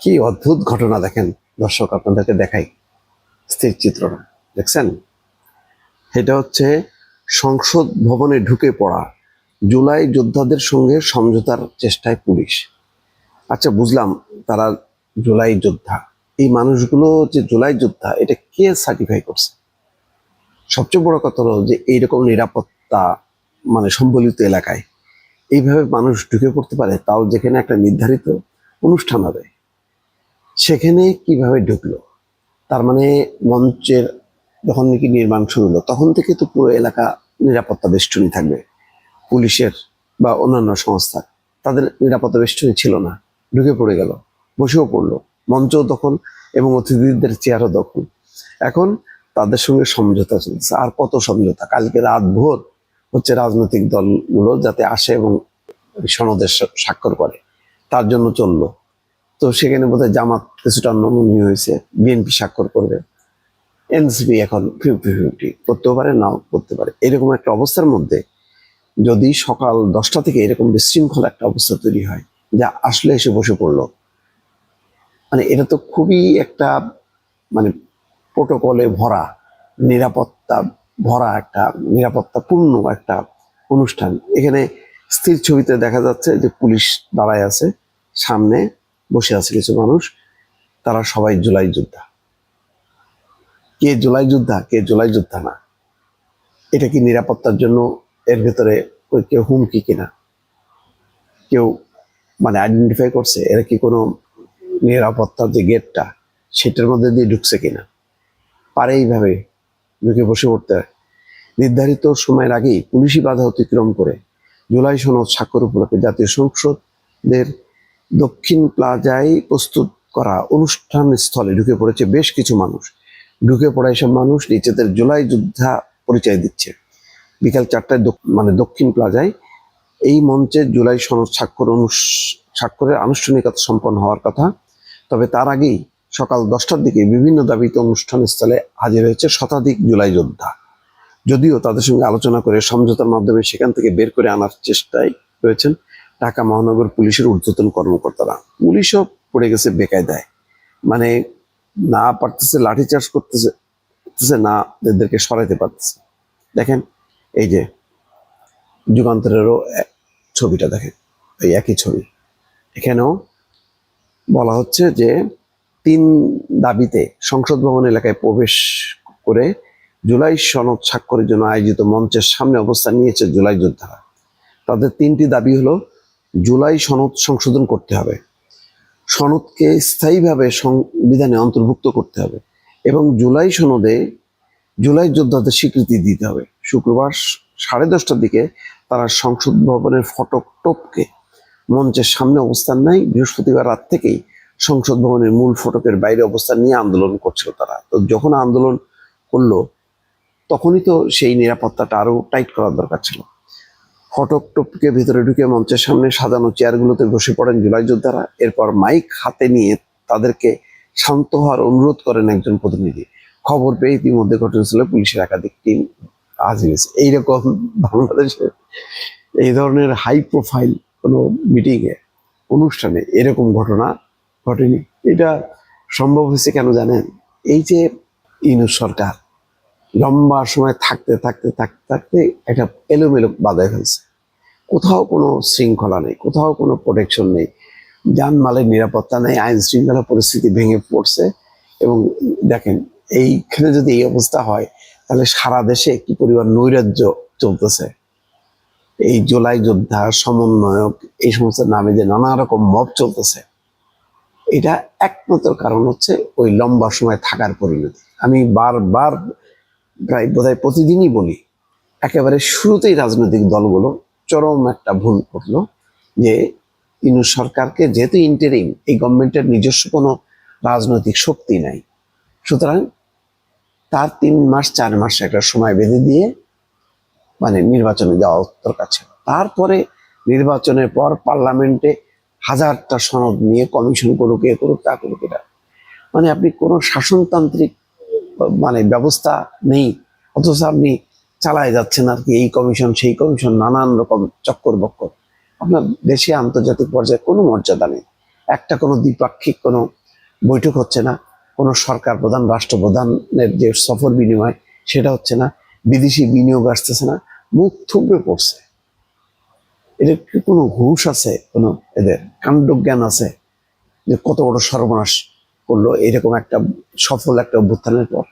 কি অদ্ভুত ঘটনা দেখেন। দর্শক, আপনাদেরকে দেখাই। স্থির চিত্রটা দেখছেন? এটা হচ্ছে সংসদ ভবনে ঢুকে পড়া জুলাই যোদ্ধাদের সঙ্গে সমঝোতার চেষ্টায় পুলিশ। আচ্ছা বুঝলাম তারা জুলাই যোদ্ধা। এই মানুষগুলো যে জুলাই যোদ্ধা, এটা কে সার্টিফাই করছে? সবচেয়ে বড় কথা হলো যে এইরকম নিরাপত্তা মানে সম্বলিত এলাকায় এইভাবে মানুষ ঢুকে পড়তে পারে, তাও যেখানে একটা নির্ধারিত অনুষ্ঠান হবে। সেখানে কীভাবে ঢুকলো? তার মানে মঞ্চের যখন নাকি নির্মাণ শুরু হলো, তখন থেকে তো পুরো এলাকা নিরাপত্তা বেষ্টনী থাকবে। পুলিশের বা অন্যান্য সংস্থা তাদের নিরাপত্তা বেষ্টনী ছিল না। ঢুকে পড়ে গেল, বসেও পড়ল। মঞ্চও দখল এবং অতিথিদের চেয়ারও দখল। এখন তাদের সঙ্গে সমঝোতা চলছে। আর কত সমঝোতা? কালকে রাত ভোর হচ্ছে রাজনৈতিক দলগুলো যাতে আসে এবং সনদের স্বাক্ষর করে, তার জন্য চলল। তো সেখানে বোধহয় জামাত কিছুটা নমনীয় হয়েছে, বিএনপি স্বাক্ষর করবে। এনসিপি এখন ফিফটি ফিফটি করতেও পারে, নাও করতে পারে। এরকম একটা অবস্থার মধ্যে যদি সকাল দশটা থেকে এরকম বিশৃঙ্খল একটা অবস্থা তৈরি হয়, যা আসলে এসে বসে পড়ল মানে এটা তো খুবই একটা মানে প্রোটোকলে ভরা, নিরাপত্তা ভরা একটা, নিরাপত্তাপূর্ণ একটা অনুষ্ঠান। এখানে স্থির ছবিতে দেখা যাচ্ছে যে পুলিশ দাঁড়ায় আছে সামনে। বসে আছে কিছু মানুষ, তারা সবাই জুলাই যোদ্ধা। কে জুলাই যোদ্ধা, কে জুলাই যোদ্ধা না? এটা কি নিরাপত্তার জন্য এর ভেতরে কেউ হুমকি কিনা? কেউ মানে আইডেন্টিফাই করছে? এরা কি কোনো নিরাপত্তার যে গেটটা সেটার মধ্যে দিয়ে ঢুকছে কিনা? পারে এইভাবে ঢুকে বসে পড়তে নির্ধারিত সময়ের আগেই পুলিশি বাধা অতিক্রম করে জুলাই সনদ স্বাক্ষর উপলক্ষে জাতীয় সংসদের দক্ষিণ প্লাজায় প্রস্তুত করা অনুষ্ঠান স্থলে ঢুকে পড়েছে বেশ কিছু মানুষ। ঢুকে পড়া এসব মানুষ নিজেদের জুলাই যোদ্ধা পরিচয় দিচ্ছে। বিকাল চারটায় মানে দক্ষিণ প্লাজায় এই মঞ্চে জুলাই সনদ স্বাক্ষর স্বাক্ষরের আনুষ্ঠানিকতা সম্পন্ন হওয়ার কথা। তবে তার আগেই সকাল দশটার দিকে বিভিন্ন দাবিতে অনুষ্ঠান স্থলে হাজির হয়েছে শতাধিক জুলাই যোদ্ধা। যদিও তাদের সঙ্গে আলোচনা করে সমঝোতার মাধ্যমে সেখান থেকে বের করে আনার চেষ্টায় রয়েছেন ঢাকা মহানগর পুলিশের ঊর্ধ্বতন কর্মকর্তারা। পুলিশও পড়ে গেছে বেকায়দায়। মানে না পারতেছে লাঠিচার্জ করতেছে করতেছে, না এদেরকে সরাইতে পারতেছে। দেখেন এই যে যুগান্তরেরও ছবিটা দেখেন এই একই ছবি। এখানেও বলা হচ্ছে যে তিন দাবিতে সংসদ ভবন এলাকায় প্রবেশ করে জুলাই সনদ স্বাক্ষরের জন্য আয়োজিত মঞ্চের সামনে অবস্থান নিয়েছে জুলাই যোদ্ধারা। তাদের তিনটি দাবি হলো জুলাই সনদ সংশোধন করতে হবে। সনদকে স্থায়ীভাবে সংবিধানে অন্তর্ভুক্ত করতে হবে এবং জুলাই সনদে জুলাই যোদ্ধাদের স্বীকৃতি দিতে হবে। শুক্রবার সাড়ে দশটার দিকে তারা সংসদ ভবনের ফটক টপকে মঞ্চের সামনে অবস্থান নেয়। বৃহস্পতিবার রাত থেকেই সংসদ ভবনের মূল ফটকের বাইরে অবস্থান নিয়ে আন্দোলন করছিল তারা। তো যখন আন্দোলন করল, তখনই তো সেই নিরাপত্তাটা আরও টাইট করার দরকার ছিল। ফটক টপকে ভিতরে ঢুকে মঞ্চের সামনে সাজানো চেয়ারগুলোতে বসে পড়েন জুলাই যোদ্ধারা। এরপর মাইক হাতে নিয়ে তাদেরকে শান্ত হওয়ার অনুরোধ করেন একজন প্রতিনিধি। খবর পেয়ে ইতিমধ্যে ঘটনাস্থলে পুলিশের একাধিক টিম হয়েছে। এইরকম বাংলাদেশে এই ধরনের হাই প্রোফাইল কোনো মিটিংয়ে অনুষ্ঠানে এরকম ঘটনা ঘটেনি। এটা সম্ভব হয়েছে কেন জানেন? এই যে ইউনুস সরকার লম্বা সময় থাকতে থাকতে থাকতে থাকতে একটা এলোমেলো বাধায় ফেলছে। কোথাও কোনো শৃঙ্খলা নেই, কোথাও কোনো প্রোটেকশন নেই। যানমালের নিরাপত্তা নেই, আইন শৃঙ্খলা পরিস্থিতি ভেঙে পড়ছে এবং দেখেন, এইখানে যদি এই অবস্থা হয়, তাহলে সারা দেশে একটি পরিবার নৈরাজ্য চলতেছে। এই জুলাই যোদ্ধা, সমন্বয়ক, এই সমস্ত নামে যে নানা রকম মব চলতেছে, এটা একমাত্র কারণ হচ্ছে ওই লম্বা সময় থাকার পরিণতি। আমি বারবার প্রায় বোধহয় প্রতিদিনই বলি, একেবারে শুরুতেই রাজনৈতিক দলগুলো চরম একটা ভুল করল যে ইনু সরকারকে যেহেতু ইন্টারিম এই গভর্নমেন্টের নিজস্ব কোনো রাজনৈতিক শক্তি নাই। সুতরাং তার তিন মাস, চার মাস একটা সময় বেঁধে দিয়ে মানে নির্বাচনে যাওয়া দরকার ছিল তারপরে নির্বাচনের পর পার্লামেন্টে হাজারটা সনদ নিয়ে কমিশন করুক, এ করুক, তা করুক, এটা। মানে আপনি কোনো শাসনতান্ত্রিক মানে ব্যবস্থা নেই। অথচ আপনি চালায় যাচ্ছেন আর কি, এই কমিশন, সেই কমিশন, নানান রকম চক্কর বক্কর। আপনার দেশে আন্তর্জাতিক পর্যায়ে কোনো মর্যাদা নেই। একটা কোনো দ্বিপাক্ষিক কোনো বৈঠক হচ্ছে না। কোনো সরকার প্রধান, রাষ্ট্রপ্রধানের যে সফর বিনিময়, সেটা হচ্ছে না। বিদেশি বিনিয়োগ আসতেছে না। মুখ থুবড়ে পড়ছে। এদের কোনো হুঁশ আছে? কোনো এদের কাণ্ডজ্ঞান আছে? যে কত বড় সর্বনাশ করল এরকম একটা সফল একটা অভ্যুত্থানের পর।